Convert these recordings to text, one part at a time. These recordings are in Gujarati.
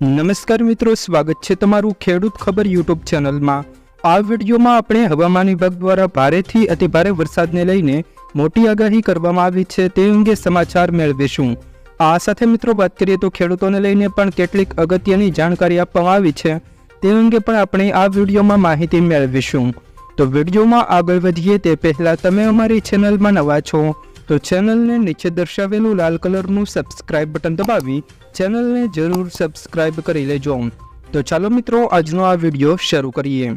નમસ્કાર મિત્રો, સ્વાગત છે તમારું ખેડૂત ખબર યુટ્યુબ ચેનલમાં. આ વિડીયોમાં આપણે હવામાન વિભાગ દ્વારા ભારેથી અતિભારે વરસાદને લઈને મોટી આગાહી કરવામાં આવી છે તે અંગે સમાચાર મેળવીશું. આ સાથે મિત્રો, વાત કરીએ તો ખેડૂતોને લઈને પણ કેટલીક અગત્યની જાણકારી આપવામાં આવી છે. તે અંગે પણ આપણે આ વિડીયોમાં માહિતી મેળવીશું. તો વિડીયોમાં આગળ વધીએ તે પહેલાં તમે અમારી ચેનલમાં નવા છો, તો ચેનલને નીચે દર્શાવેલું લાલ કલરનું સબસ્ક્રાઇબ બટન દબાવી ચેનલને જરૂર સબસ્ક્રાઇબ કરી લેજો. તો ચાલો મિત્રો, આજનો આ વીડિયો શરૂ કરીએ.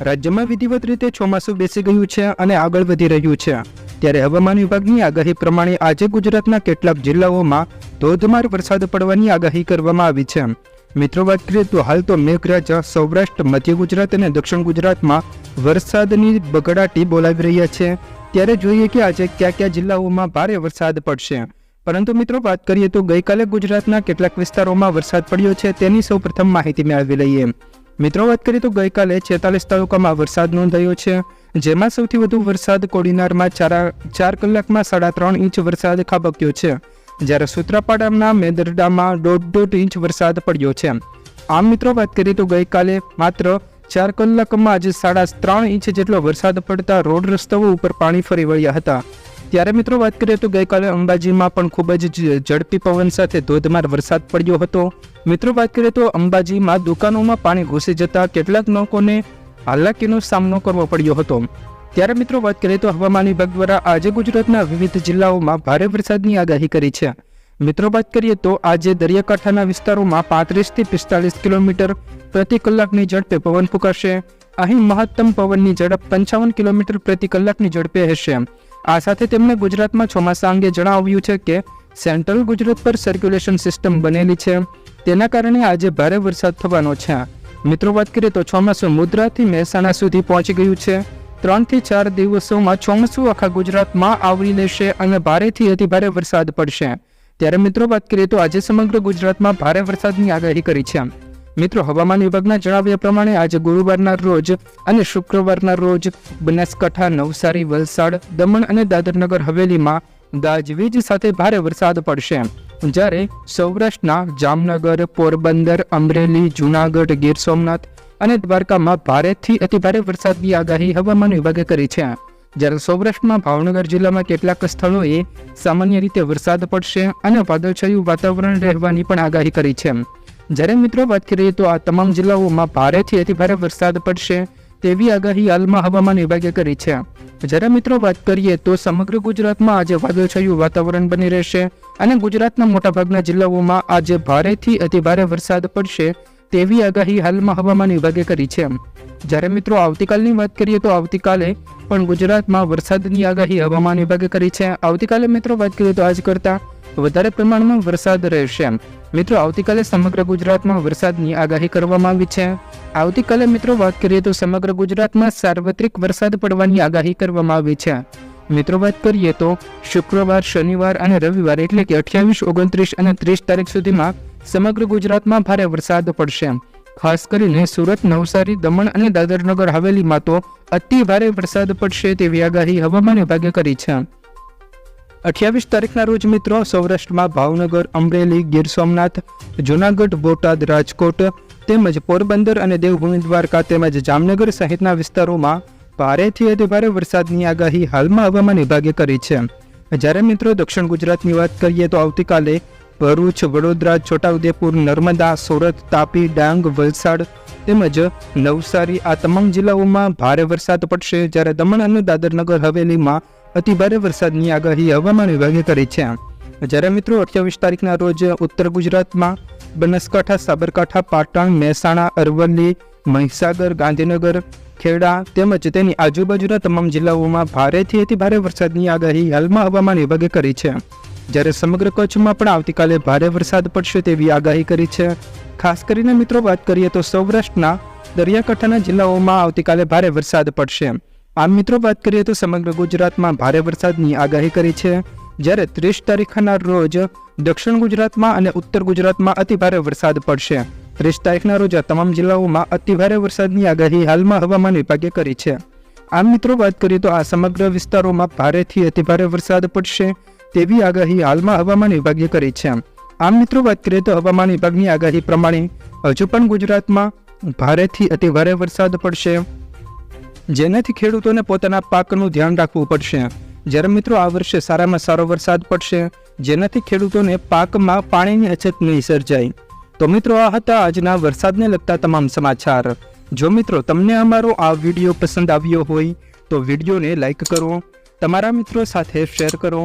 રાજ્યમાં વિધિવત રીતે ચોમાસું બેસી ગયું છે અને આગળ વધી રહ્યું છે. ત્યારે હવામાન વિભાગની આગાહી પ્રમાણે આજે ગુજરાતના કેટલાક જિલ્લાઓમાં ધોધમાર વરસાદ પડવાની આગાહી કરવામાં આવી છે. મિત્રો, વાત કરીએ તો હાલ તો મેઘરાજા, સૌરાષ્ટ્ર, મધ્ય ગુજરાત અને દક્ષિણ ગુજરાતમાં વરસાદની બગડાટી બોલાવી રહ્યા છે. ત્યારે જોઈએ કે આજે કયા કયા જિલ્લાઓમાં ભારે વરસાદ પડશે. પરંતુ મિત્રો, વાત કરીએ તો ગઈકાલે ગુજરાતના કેટલાક વિસ્તારોમાં વરસાદ પડ્યો છે તેની સૌ પ્રથમ માહિતી મેળવી લઈએ. મિત્રો, વાત કરીએ તો ગઈકાલે છેતાલીસ તાલુકામાં વરસાદ નોંધાયો છે, જેમાં સૌથી વધુ વરસાદ કોડીનારમાં ચાર ચાર કલાકમાં સાડા ત્રણ ઇંચ વરસાદ ખાબક્યો છે. જ્યારે સૂત્રાપાડાના મેદરડામાં દોઢ દોઢ ઇંચ વરસાદ પડ્યો છે. આમ મિત્રો, વાત કરીએ તો ગઈકાલે માત્ર ચાર કલાકમાં આજે સાડા ત્રણ ઇંચ જેટલો વરસાદ પડતા રોડ રસ્તાઓ ઉપર પાણી ફરી વળ્યા હતા. ત્યારે મિત્રો વાત કરીએ તો ગઈકાલે અંબાજીમાં પણ ખૂબ જ ઝડપી પવન સાથે ધોધમાર વરસાદ પડ્યો હતો. મિત્રો વાત કરીએ તો અંબાજીમાં દુકાનોમાં પાણી ઘૂસી જતા કેટલાક લોકોને હાલાકીનો સામનો કરવો પડ્યો હતો. ત્યારે મિત્રો વાત કરીએ તો હવામાન વિભાગ દ્વારા આજે ગુજરાતના વિવિધ જિલ્લાઓમાં ભારે વરસાદની આગાહી કરી છે. મિત્રો વાત કરીએ તો આજે દરિયાકાંઠાના વિસ્તારોમાં પાંત્રીસથી પિસ્તાલીસ કિલોમીટર પ્રતિ કલાકની ઝડપે પવન ફૂંકાશે. અહીં મહત્તમ પવનની ઝડપ પંચાવન કિલોમીટર પ્રતિ કલાકની ઝડપે હશે. આ સાથે તેમણે ગુજરાતમાં ચોમાસા અંગે જણાવ્યું છે કે સેન્ટ્રલ ગુજરાત પર સર્ક્યુલેશન સિસ્ટમ બનેલી છે. તેના કારણે આજે ભારે વરસાદ થવાનો છે. મિત્રો, વાત કરીએ તો ચોમાસું મુદ્રાથી મહેસાણા સુધી પહોંચી ગયું છે. ત્રણથી ચાર દિવસોમાં ચોમાસું આખા ગુજરાતમાં આવરી લેશે અને ભારેથી અતિભારે વરસાદ પડશે. ત્યારે મિત્રો, વાત કરીએ તો આજે સમગ્ર ગુજરાતમાં ભારે વરસાદની આગાહી કરી છે. મિત્રો, હવામાન વિભાગના જણાવ્યા પ્રમાણે આજે ગુરુવારના રોજ અને શુક્રવારના રોજ બનાસકાંઠા, નવસારી, વલસાડ, દમણ અને દાદરનગર હવેલીમાં ગાજવીજ સાથે ભારે વરસાદ પડશે. જ્યારે સૌરાષ્ટ્રના જામનગર, પોરબંદર, અમરેલી, જૂનાગઢ, ગીર સોમનાથ અને દ્વારકામાં ભારેથી અતિભારે વરસાદની આગાહી હવામાન વિભાગે કરી છે. જ્યારે સૌરાષ્ટ્રમાં ભાવનગર જિલ્લામાં કેટલાક સ્થળોએ સામાન્ય રીતે વરસાદ પડશે અને વાદળછાયું વાતાવરણ રહેવાની પણ આગાહી કરી છે. જ્યારે મિત્રો વાત કરીએ તો આ તમામ જિલ્લાઓમાં ભારેથી અતિભારે વરસાદ પડશે તેવી આગાહી હાલમાં હવામાન વિભાગે કરી છે. જ્યારે મિત્રો વાત કરીએ તો સમગ્ર ગુજરાતમાં આજે વાદળછાયું વાતાવરણ બની રહેશે અને ગુજરાતના મોટાભાગના જિલ્લાઓમાં આજે ભારેથી અતિભારે વરસાદ પડશે તેવી આગાહી હાલમાં હવામાન વિભાગે કરી છે. જ્યારે મિત્રો આવતીકાલની વાત કરીએ તો આવતીકાલે પણ ગુજરાતમાં વરસાદની આગાહી હવામાન વિભાગે કરી છે. આવતીકાલે મિત્રો વાત કરીએ તો આજ કરતાં વધારે પ્રમાણમાં વરસાદ રહેશે. મિત્રો આવતીકાલે સમગ્ર ગુજરાતમાં વરસાદની આગાહી કરવામાં આવી છે. આવતીકાલે મિત્રો વાત કરીએ તો સમગ્ર ગુજરાતમાં સાર્વત્રિક વરસાદ પડવાની આગાહી કરવામાં આવી છે. મિત્રો વાત કરીએ તો શુક્રવાર, શનિવાર અને રવિવાર એટલે કે અઠ્યાવીસ, ઓગણત્રીસ અને ત્રીસ તારીખ સુધીમાં સમગ્ર ગુજરાતમાં ભારે વરસાદ પડશે. ખાસ કરીને સુરત, નવસારી, દમણ અને દાદરનગર હવેલીમાં તો અતિ ભારે વરસાદ પડશે તેવી આગાહી હવામાન વિભાગે કરી છે. અઠ્યાવીસ તારીખના રોજ મિત્રો સૌરાષ્ટ્રમાં ભાવનગર, અમરેલી, ગીર સોમનાથ, જૂનાગઢ, બોટાદ, રાજકોટ તેમજ પોરબંદર અને દેવભૂમિ દ્વારકા તેમજ જામનગર સહિતના વિસ્તારોમાં ભારેથી અતિભારે વરસાદની આગાહી હાલમાં હવામાન વિભાગે કરી છે. જ્યારે મિત્રો દક્ષિણ ગુજરાતની વાત કરીએ તો આવતીકાલે ભરૂચ, વડોદરા, છોટાઉદેપુર, નર્મદા, સુરત, તાપી, ડાંગ, વલસાડ તેમજ નવસારી આ તમામ જિલ્લાઓમાં ભારે વરસાદ પડશે જ્યારે દમણ અને દાદરનગર હવેલીમાં અતિભારે વરસાદની આગાહી હવામાન વિભાગે કરી છે. જ્યારે મિત્રો અઠ્યાવીસ તારીખના રોજ ઉત્તર ગુજરાતમાં બનાસકાંઠા, સાબરકાંઠા, પાટણ, મહેસાણા, અરવલ્લી, મહીસાગર, ગાંધીનગર, ખેડા તેમજ તેની આજુબાજુના તમામ જિલ્લાઓમાં ભારેથી અતિ ભારે વરસાદની આગાહી હાલમાં હવામાન વિભાગે કરી છે. જ્યારે સમગ્ર કચ્છમાં પણ આવતીકાલે ભારે વરસાદ પડશે તેવી આગાહી કરી છે. ખાસ કરીને મિત્રો વાત કરીએ તો સૌરાષ્ટ્રના દરિયાકાંઠાના જિલ્લાઓમાં આવતીકાલે ભારે વરસાદ પડશે. આમ મિત્રો વાત કરીએ તો સમગ્ર ગુજરાતમાં ભારે વરસાદની આગાહી કરી છે. જ્યારે ત્રીસ તારીખના રોજ દક્ષિણ ગુજરાતમાં અને ઉત્તર ગુજરાતમાં અતિભારે વરસાદ પડશે. ત્રીસ તારીખના રોજ આ તમામ જિલ્લાઓમાં અતિભારે વરસાદની આગાહી હાલમાં હવામાન વિભાગે કરી છે. આમ મિત્રો વાત કરીએ તો આ સમગ્ર વિસ્તારોમાં ભારેથી અતિભારે વરસાદ પડશે. તેવી આગાહી હાલમાં હવામાન વિભાગે કરી છે. આમ મિત્રો, વાત કરીએ તો હવામાન વિભાગની આગાહી પ્રમાણે હજુ પણ ગુજરાતમાં ભારેથી અતિ ભારે વરસાદ પડશે. જેનાથી ખેડૂતોને પોતાના પાકનું ધ્યાન રાખવું પડશે. જ્યારે મિત્રો, આ વર્ષે સારામાં સારો વરસાદ પડશે, જેનાથી ખેડૂતોને પાકમાં પાણીની અછત નહીં સર્જાય. તો મિત્રો, આ હતા આજના વરસાદને લગતા તમામ સમાચાર. જો મિત્રો, તમને અમારો આ વીડિયો પસંદ આવ્યો હોય, તો વિડીયોને લાઈક કરો. તમારા મિત્રો સાથે શેર કરો.